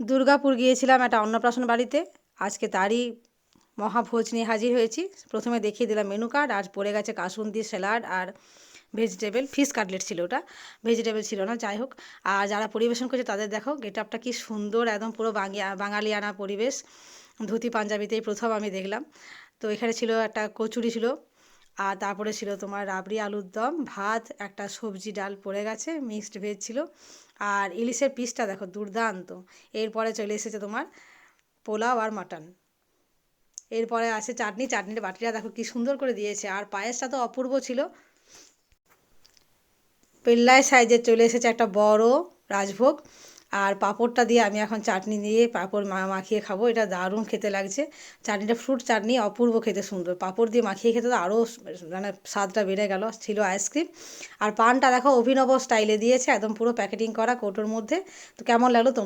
দুর্গাপুর গিয়েছিলাম একটা অন্নপ্রাশন বাড়িতে। আজকে তারই মহাভোজ নিয়ে হাজির হয়েছি। প্রথমে দেখিয়ে দিলাম মেনু কার্ড, আর পড়ে গেছে কাসুন্দি স্যালাড আর ভেজিটেবল, ফিশ কাটলেট ছিল ওটা। ভেজিটেবল ছিল না, যাই হোক। আর যারা পরিবেশন করছে তাদের দেখো গেট আপটা কী সুন্দর, একদম পুরো বাঙিয়া, বাঙালিয়ানা পরিবেশ। ধুতি পাঞ্জাবিতেই প্রথম আমি দেখলাম। তো এখানে ছিল একটা কচুরি ছিল আর তারপরে ছিল তোমার রাবড়ি আলুর দম, ভাত, একটা সবজি ডাল পড়ে গেছে মিক্সড ভেজ ছিল। আর ইলিশের পিসটা দেখো দুর্দান্ত। এরপরে চলে এসেছে তোমার পোলাও আর মাটন এরপরে আছে চাটনি, চাটনির বাটিটা দেখো কি সুন্দর করে দিয়েছে। আর পায়েসটা তো অপূর্ব ছিল। পেল্লায় সাইজের চলে এসেছে একটা বড় রাজভোগ। আর পাঁপড়টা দিয়ে আমি এখন চাটনি দিয়ে পাঁপড় মাখিয়ে খাব। এটা দারুণ খেতে লাগছে। চাটনিটা ফ্রুট চাটনি অপূর্ব খেতে সুন্দর। পাঁপড় দিয়ে মাখিয়ে খেতে তো আরও মানে স্বাদটা বেড়ে গেল। ছিল আইসক্রিম আর পানটা দেখো অভিনব স্টাইলে দিয়েছে। একদম পুরো প্যাকেটিং করা কৌটোর মধ্যে। তো কেমন লাগল